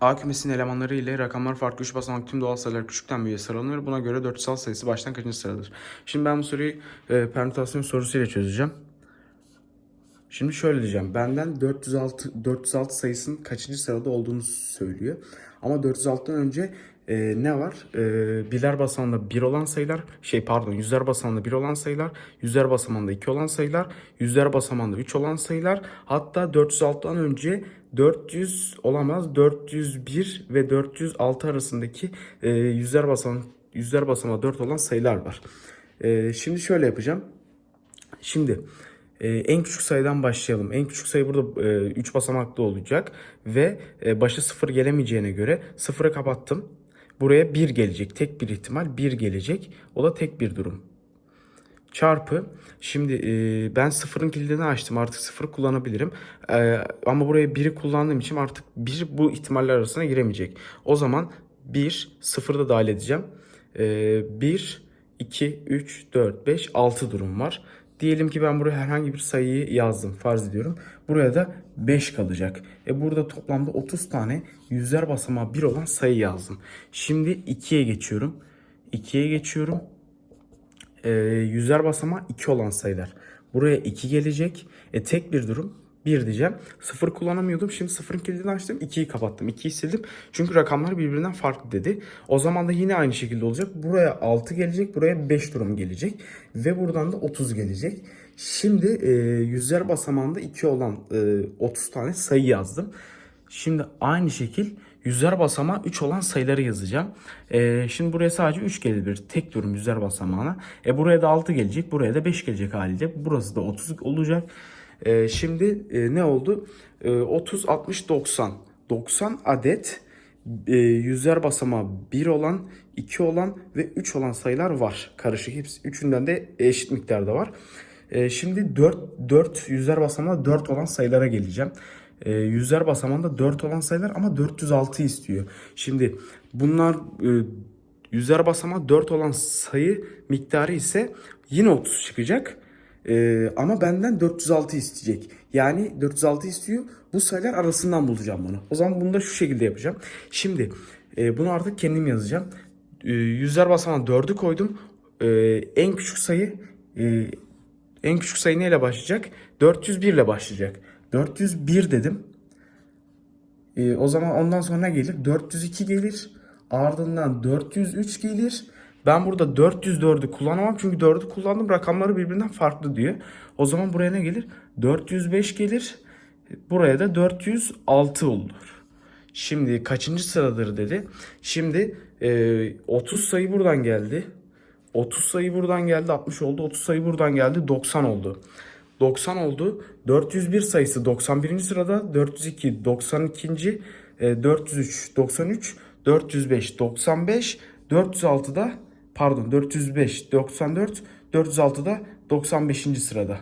A kümesinin elemanları ile rakamlar farklı 3 basamaklı tüm doğal sayılar küçükten büyüğe sıralanır. Buna göre 400 sayısı baştan kaçıncı sıradadır? Şimdi ben bu soruyu e, permütasyon sorusuyla çözeceğim. Şimdi şöyle diyeceğim. Benden 406 406 sayısının kaçıncı sırada olduğunu söylüyor. Ama 406'dan önce e, ne var? E, birler basamağında 1 olan sayılar, şey pardon, yüzler basamağında 1 olan sayılar, yüzler basamağında 2 olan sayılar, yüzler basamağında 3 olan sayılar. Hatta 406'dan önce 400 olamaz. 401 ve 406 arasındaki e, yüzler basamağı yüzler basamağı 4 olan sayılar var. E, şimdi şöyle yapacağım. Şimdi e, en küçük sayıdan başlayalım. En küçük sayı burada 3 basamaklı olacak ve e, başa 0 gelemeyeceğine göre 0'ı kapattım. Buraya 1 gelecek. Tek bir ihtimal 1 gelecek. O da tek bir durum. Çarpı. Şimdi e, ben sıfırın kilidini açtım. Artık sıfır kullanabilirim. E, ama buraya 1'i kullandığım için artık 1 bu ihtimaller arasına giremeyecek. O zaman 1, 0'ı da dahil edeceğim. E, 1, 2, 3, 4, 5, 6 durum var. Diyelim ki ben buraya herhangi bir sayıyı yazdım farz ediyorum. Buraya da 5 kalacak. E burada toplamda 30 tane yüzler basamağı 1 olan sayı yazdım. Şimdi 2'ye geçiyorum. 2'ye geçiyorum. E, yüzler basamağı 2 olan sayılar. Buraya 2 gelecek. E tek bir durum. 1 diyeceğim. 0 kullanamıyordum. Şimdi 0'ın kilidini açtım. 2'yi kapattım. 2'yi sildim. Çünkü rakamlar birbirinden farklı dedi. O zaman da yine aynı şekilde olacak. Buraya 6 gelecek. Buraya 5 durum gelecek. Ve buradan da 30 gelecek. Şimdi e, yüzler basamağında 2 olan e, 30 tane sayı yazdım. Şimdi aynı şekil yüzler basamağı 3 olan sayıları yazacağım. E, şimdi buraya sadece 3 gelebilir. Tek durum yüzler basamağına. E, buraya da 6 gelecek. Buraya da 5 gelecek haliyle. Burası da 30 olacak. E, şimdi e, ne oldu? E, 30, 60, 90. 90 adet e, yüzler basamağı 1 olan, 2 olan ve 3 olan sayılar var. Karışık. Hepsi üçünden de eşit miktarda var. E, şimdi 4, 4 yüzler basamağı 4 olan sayılara geleceğim. E, yüzler basamağında 4 olan sayılar ama 406 istiyor. Şimdi bunlar e, yüzler basamağı 4 olan sayı miktarı ise yine 30 çıkacak. Ee, ama benden 406 isteyecek. Yani 406 istiyor. Bu sayılar arasından bulacağım bunu. O zaman bunu da şu şekilde yapacağım. Şimdi e, bunu artık kendim yazacağım. E, yüzler basamağı 4'ü koydum. E, en küçük sayı e, en küçük sayı neyle başlayacak? 401 ile başlayacak. 401 dedim. E, o zaman ondan sonra gelir? 402 gelir. Ardından 403 gelir. Ben burada 404'ü kullanamam çünkü 4'ü kullandım rakamları birbirinden farklı diyor. O zaman buraya ne gelir? 405 gelir. Buraya da 406 olur. Şimdi kaçıncı sıradır dedi. Şimdi e, 30 sayı buradan geldi. 30 sayı buradan geldi 60 oldu. 30 sayı buradan geldi 90 oldu. 90 oldu. 401 sayısı 91. sırada. 402 92. e, 403 93. 405 95. 406'da pardon 405 94 406'da 95. sırada.